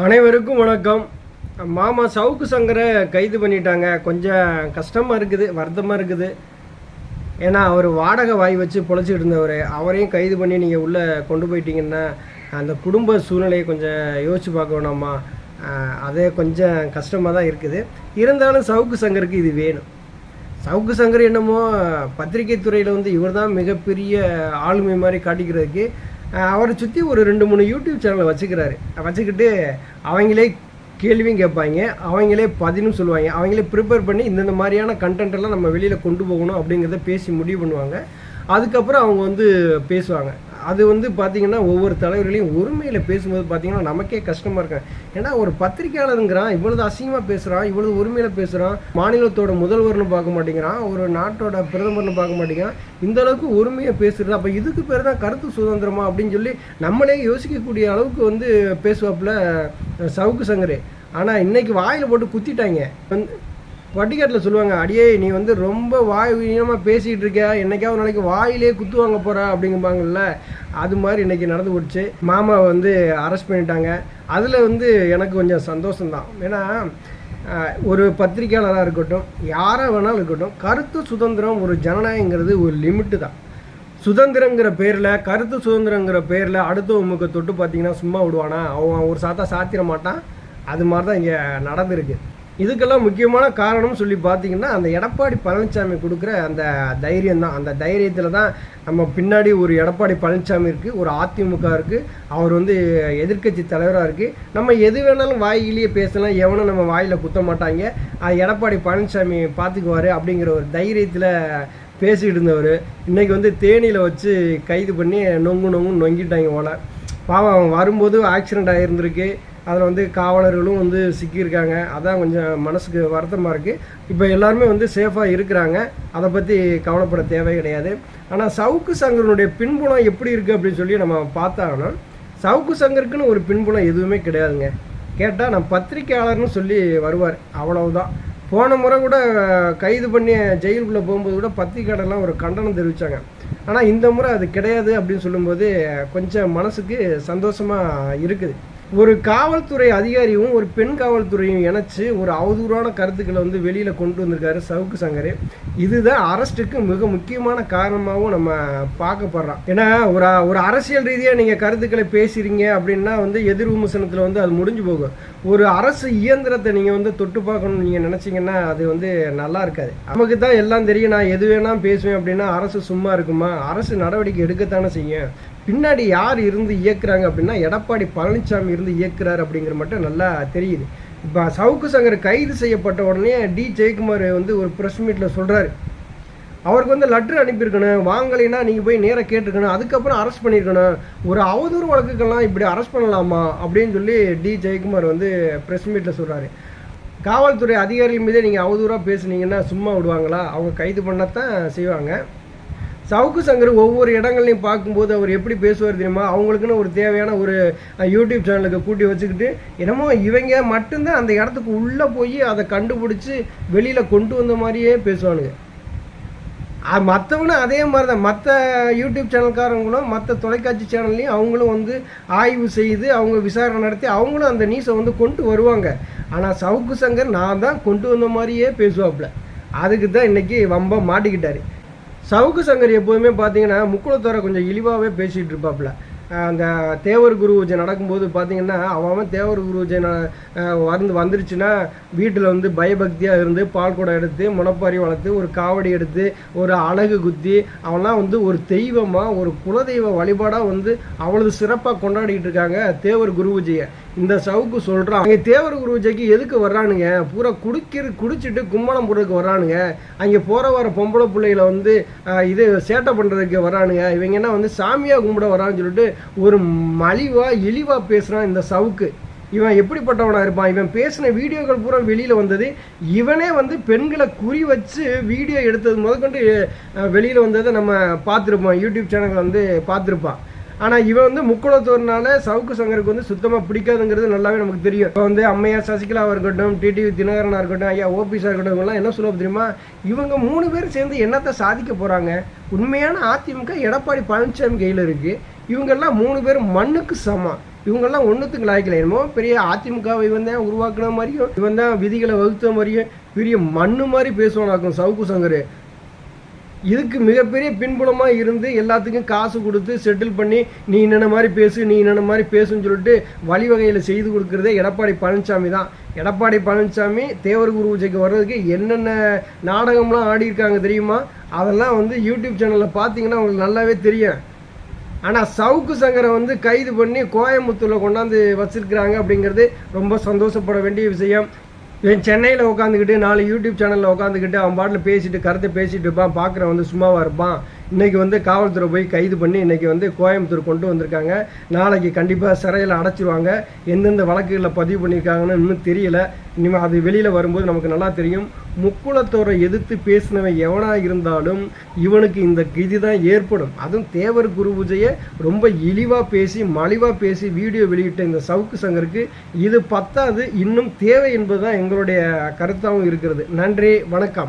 அனைவருக்கும் வணக்கம். மாமா சவுக்கு சங்கரை கைது பண்ணிட்டாங்க. கொஞ்சம் கஷ்டமாக இருக்குது வருத்தமாக இருக்குது. ஏன்னா அவர் வாடகை வாய் வச்சு பொழைச்சிட்டு இருந்தவர். அவரையும் கைது பண்ணி நீங்கள் உள்ளே கொண்டு போயிட்டீங்கன்னா அந்த குடும்ப சூழ்நிலையை கொஞ்சம் யோசிச்சு பார்க்க வேணாமா? அதே கொஞ்சம் கஷ்டமாக தான் இருக்குது. இருந்தாலும் சவுக்கு சங்கருக்கு இது வேணும். சவுக்கு சங்கர் என்னமோ பத்திரிகை துறையில் வந்து இவர் தான் மிகப்பெரிய ஆளுமை மாதிரி காட்டிக்கிறதுக்கு அவரை சுற்றி ஒரு ரெண்டு மூணு யூடியூப் சேனலை வச்சுக்கிறாரு. வச்சுக்கிட்டு அவங்களே கேள்வியும் கேட்பாங்க. அவங்களே பதிலும் சொல்லுவாங்க. அவங்களே ப்ரிப்பேர் பண்ணி இந்தந்த மாதிரியான கண்டென்ட்டெல்லாம் நம்ம வெளியில் கொண்டு போகணும் அப்படிங்கிறத பேசி முடிவு பண்ணுவாங்க. அதுக்கப்புறம் அவங்க வந்து பேசுவாங்க. அது வந்து பார்த்தீங்கன்னா ஒவ்வொரு தலைவர்களையும் உரிமையில் பேசும்போது பார்த்தீங்கன்னா நமக்கே கஷ்டமாக இருக்கும். ஏன்னா ஒரு பத்திரிக்கையாளருங்கிறான் இவ்வளவு அசிங்கமாக பேசுகிறான் இவ்வளவு உரிமையில் பேசுகிறான் மாநிலத்தோட முதல்வர்னு பார்க்க மாட்டேங்கிறான் ஒரு நாட்டோட பிரதமர்னு பார்க்க மாட்டேங்கிறான். இந்த அளவுக்கு உரிமையை பேசுறது அப்போ இதுக்கு பேர் தான் கருத்து சுதந்திரமா அப்படின்னு சொல்லி நம்மளே யோசிக்கக்கூடிய அளவுக்கு வந்து பேசுவாப்புல சவுக்கு சங்கரே. ஆனால் இன்னைக்கு வாயில் போட்டு குத்திட்டாங்க. வந்து வட்டிக்காட்டில் சொல்லுவாங்க அடியே நீ வந்து ரொம்ப வாய் வீணமாக பேசிகிட்டு இருக்க என்னைக்காவது ஒரு நாளைக்கு வாயிலே குத்து வாங்க போகிற அப்படிங்கும்பாங்கல்ல அது மாதிரி இன்றைக்கி நடந்து போச்சு. மாமாவை வந்து அரெஸ்ட் பண்ணிட்டாங்க. அதில் வந்து எனக்கு கொஞ்சம் சந்தோஷம்தான். ஏன்னா ஒரு பத்திரிக்கையாளராக இருக்கட்டும் யாராக வேணாலும் இருக்கட்டும் கருத்து சுதந்திரம் ஒரு ஜனநாயகங்கிறது ஒரு லிமிட்டு தான். சுதந்திரங்கிற பேரில் கருத்து சுதந்திரங்கிற பேரில் அடுத்த அடுத்தவங்க தொட்டு பார்த்தீங்கன்னா சும்மா விடுவானா? அவன் ஒரு சாத்தா சாத்திர மாட்டான் அது மாதிரி தான் இங்கே நடந்திருக்கு. இதுக்கெல்லாம் முக்கியமான காரணம்னு சொல்லி பார்த்தீங்கன்னா அந்த எடப்பாடி பழனிசாமி கொடுக்குற அந்த தைரியம் தான் அந்த தைரியத்தில் தான் நம்ம பின்னாடி ஒரு எடப்பாடி பழனிசாமி இருக்குது ஒரு அதிமுக இருக்குது அவர் வந்து எதிர்க்கட்சி தலைவராக இருக்குது நம்ம எது வேணாலும் வாயிலேயே பேசலாம் எவனும் நம்ம வாயில் குத்த மாட்டாங்க. அது எடப்பாடி பழனிசாமி பார்த்துக்குவாரு அப்படிங்கிற ஒரு தைரியத்தில் பேசிகிட்டு இருந்தவர். இன்றைக்கி வந்து தேனியில் வச்சு கைது பண்ணி நொங்கு நொங்கு நொங்கிட்டாங்க போல பாவம் அவன் வரும்போது ஆக்சிடெண்ட் ஆகியிருந்திருக்கு அதில் வந்து காவலர்களும் வந்து சிக்கியிருக்காங்க. அதான் கொஞ்சம் மனசுக்கு வருத்தமாக இருக்குது இப்போ எல்லாருமே வந்து சேஃபாக இருக்கிறாங்க. அதை பற்றி கவலைப்பட தேவை கிடையாது. ஆனால் சவுக்கு சங்கரனுடைய பின்புலம் எப்படி இருக்குது அப்படின்னு சொல்லி நம்ம பார்த்தாங்கன்னா சவுக்கு சங்கருக்குன்னு ஒரு பின்புலம் எதுவுமே கிடையாதுங்க. கேட்டால் நான் பத்திரிக்கையாளர்னு சொல்லி வருவார். அவ்வளவுதான். போன முறை கூட கைது பண்ணி ஜெயிலுக்குள்ளே போகும்போது கூட பத்திரிக்கையாளர்லாம் ஒரு கண்டனம் தெரிவித்தாங்க ஆனால் இந்த முறை அது கிடையாது அப்படின்னு சொல்லும்போது கொஞ்சம் மனசுக்கு சந்தோஷமாக இருக்குது. ஒரு காவல்துறை அதிகாரியும் ஒரு பெண் காவல்துறையும் இணைச்சு ஒரு அவதூறான கருத்துக்களை வந்து வெளியில் கொண்டு வந்திருக்காரு சவுக்கு சங்கர். இதுதான் அரஸ்ட்டுக்கு மிக முக்கியமான காரணமாகவும் நம்ம பார்க்கப்படுறோம் ஏன்னா ஒரு ஒரு அரசியல் ரீதியாக நீங்கள் கருத்துக்களை பேசுகிறீங்க அப்படின்னா வந்து எதிர் விமர்சனத்தில் வந்து அது முடிஞ்சு போகும். ஒரு அரசு இயந்திரத்தை நீங்கள் வந்து தொட்டு பார்க்கணும்னு நீங்கள் நினச்சிங்கன்னா அது வந்து நல்லா இருக்காது. நமக்கு தான் எல்லாம் தெரியும் நான் எது வேணால் பேசுவேன் அப்படின்னா அரசு சும்மா இருக்குமா? அரசு நடவடிக்கை எடுக்கத்தானே செய்யும். பின்னாடி யார் இருந்து இயக்குறாங்க அப்படின்னா எடப்பாடி பழனிசாமி இருந்து இயக்குறாரு அப்படிங்கிற மட்டும் நல்லா தெரியுது. இப்போ சவுக்கு சங்கர் கைது செய்யப்பட்ட உடனே டி ஜெயக்குமார் வந்து ஒரு ப்ரெஸ் மீட்டில் சொல்கிறாரு அவருக்கு வந்து லெட்ரு அனுப்பியிருக்கணும். வாங்கலைன்னா நீங்கள் போய் நேராக கேட்டிருக்கணும். அதுக்கப்புறம் அரெஸ்ட் பண்ணியிருக்கணும். ஒரு அவதூறு வழக்குக்கெல்லாம் இப்படி அரெஸ்ட் பண்ணலாமா அப்படின்னு சொல்லி டி ஜெயக்குமார் வந்து ப்ரெஸ் மீட்டில் சொல்கிறாரு காவல்துறை அதிகாரிகள் மீதே நீங்கள் அவதூறாக பேசுனீங்கன்னா சும்மா விடுவாங்களா? அவங்க கைது பண்ணத்தான் செய்வாங்க. சவுக்கு சங்கர் ஒவ்வொரு இடங்கள்லையும் பார்க்கும்போது அவர் எப்படி பேசுவார் தெரியுமா? அவங்களுக்குன்னு ஒரு தேவையான ஒரு யூடியூப் சேனலுக்கு கூட்டி வச்சுக்கிட்டு என்னமோ இவங்க மட்டும்தான் அந்த இடத்துக்கு உள்ளே போய் அதை கண்டுபிடிச்சி வெளியில் கொண்டு வந்த மாதிரியே பேசுவானுங்க. மற்றவங்களும் அதே மாதிரி தான் மற்ற யூடியூப் சேனல்காரங்களும் மற்ற தொலைக்காட்சி சேனல்லையும் அவங்களும் வந்து ஆய்வு செய்து அவங்க விசாரணை நடத்தி அவங்களும் அந்த நியூஸை வந்து கொண்டு வருவாங்க. ஆனால் சவுக்கு சங்கர் நான் தான் கொண்டு வந்த மாதிரியே பேசுவாப்புல. அதுக்கு தான் இன்றைக்கி வம்ப மாட்டிக்கிட்டார். சவுக்கு சங்கர் எப்போதுமே பார்த்தீங்கன்னா முக்குளத்தோரை கொஞ்சம் இழிவாகவே பேசிகிட்டு இருப்பாப்புல அந்த தேவர் குரு பூஜை நடக்கும்போது பார்த்தீங்கன்னா அவன் அவன் தேவர் குரு பூஜை வந்து வந்துருச்சுன்னா வீட்டில் வந்து பயபக்தியாக இருந்து பால் குடம் எடுத்து முனப்பாரி வளர்த்து ஒரு காவடி எடுத்து ஒரு அழகு குத்தி அவன்லாம் வந்து ஒரு தெய்வமாக ஒரு குலதெய்வ வழிபாடாக வந்து அவ்வளவு சிறப்பாக கொண்டாடிட்டு இருக்காங்க தேவர் குரு பூஜையை. இந்த சவுக்கு சொல்கிறான் அங்கே தேவர் குருஜைக்கு எதுக்கு வர்றானுங்க? பூரா குடிக்கிற குடிச்சிட்டு கும்பலம் போடுறதுக்கு வர்றானுங்க. அங்கே போகிற வர பொம்பளை பிள்ளைகளை வந்து இது சேட்டை பண்ணுறதுக்கு வர்றானுங்க. இவங்க என்ன வந்து சாமியாக கும்பிட வரான்னு சொல்லிட்டு ஒரு மலிவாக இழிவாக பேசுகிறான் இந்த சவுக்கு. இவன் எப்படிப்பட்டவனாக இருப்பான்? இவன் பேசின வீடியோக்கள் பூரா வெளியில் வந்தது. இவனே வந்து பெண்களை குறி வச்சு வீடியோ எடுத்தது முதற்கொண்டு வெளியில் வந்ததை நம்ம பார்த்துருப்போம். யூடியூப் சேனலில் வந்து பார்த்துருப்பான். ஆனால் இவன் வந்து முக்குளத்தோர்னால சவுக்கு சங்கருக்கு வந்து சுத்தமாக பிடிக்காதுங்கிறது நல்லாவே நமக்கு தெரியும். இப்போ வந்து அம்மையா சசிகலாவாக இருக்கட்டும் டிடிவி தினகரனாக இருக்கட்டும் ஐயா ஓபிஸாக இருக்கட்டும் இவங்கெல்லாம் என்ன சொல்லுவோம் தெரியுமா? இவங்க மூணு பேர் சேர்ந்து என்னத்தை சாதிக்க போகிறாங்க உண்மையான அதிமுக எடப்பாடி பழனிசாமி கையில் இருக்குது இவங்கெல்லாம் மூணு பேரும் மண்ணுக்கு சமம். இவங்கெல்லாம் ஒன்றுத்துக்கு லாய்க்கல. என்னமோ பெரிய அதிமுகவை இவன் தான் உருவாக்குன மாதிரியும் இவன் தான் விதிகளை வகுத்த மாதிரியும் பெரிய மண்ணு மாதிரி பேசுவானாக்கும் சவுக்கு சங்கர். இதுக்கு மிகப்பெரிய பின்புலமாக இருந்து எல்லாத்துக்கும் காசு கொடுத்து செட்டில் பண்ணி நீ என்னென்ன மாதிரி பேசு நீ என்னென்ன மாதிரி பேசுன்னு சொல்லிட்டு வழிவகையில் செய்து கொடுக்குறதே எடப்பாடி பழனிசாமி தான். எடப்பாடி பழனிசாமி தேவர் குரு பூஜைக்கு வர்றதுக்கு என்னென்ன நாடகம்லாம் ஆடியிருக்காங்க தெரியுமா? அதெல்லாம் வந்து யூடியூப் சேனலில் பார்த்தீங்கன்னா உங்களுக்கு நல்லாவே தெரியும். ஆனால் சவுக்கு சங்கரை வந்து கைது பண்ணி கோயம்புத்தூரில் கொண்டாந்து வச்சிருக்கிறாங்க அப்படிங்கிறது ரொம்ப சந்தோஷப்பட வேண்டிய விஷயம். இவன் சென்னையில் உட்காந்துக்கிட்டு நாலு யூடியூப் சேனலில் உட்காந்துக்கிட்டு அவன் பாட்டில் பேசிட்டு கருத்தை பேசிட்டு இருப்பான் பார்க்குறவன் வந்து சும்மாவாக இருப்பான். இன்னைக்கு வந்து காவல்துறை போய் கைது பண்ணி இன்னைக்கு வந்து கோயம்புத்தூர் கொண்டு வந்திருக்காங்க. நாளைக்கு கண்டிப்பாக சிறையில் அடைச்சிருவாங்க. எந்தெந்த வழக்குகளில் பதிவு பண்ணியிருக்காங்கன்னு இன்னும் தெரியல. இனிமேல் அது வெளியில் வரும்போது நமக்கு நல்லா தெரியும். முக்குளத்தோரை எதிர்த்து பேசினவன் எவனாக இருந்தாலும் இவனுக்கு இந்த கிதி தான் ஏற்படும். அதுவும் தேவர் குரு பூஜையை ரொம்ப இழிவாக பேசி மலிவாக பேசி வீடியோ வெளியிட்ட இந்த சவுக்கு சங்கருக்கு இது பத்தாது இன்னும் தேவை என்பது தான் எங்களுடைய கருத்தாகவும் இருக்கிறது. நன்றி வணக்கம்.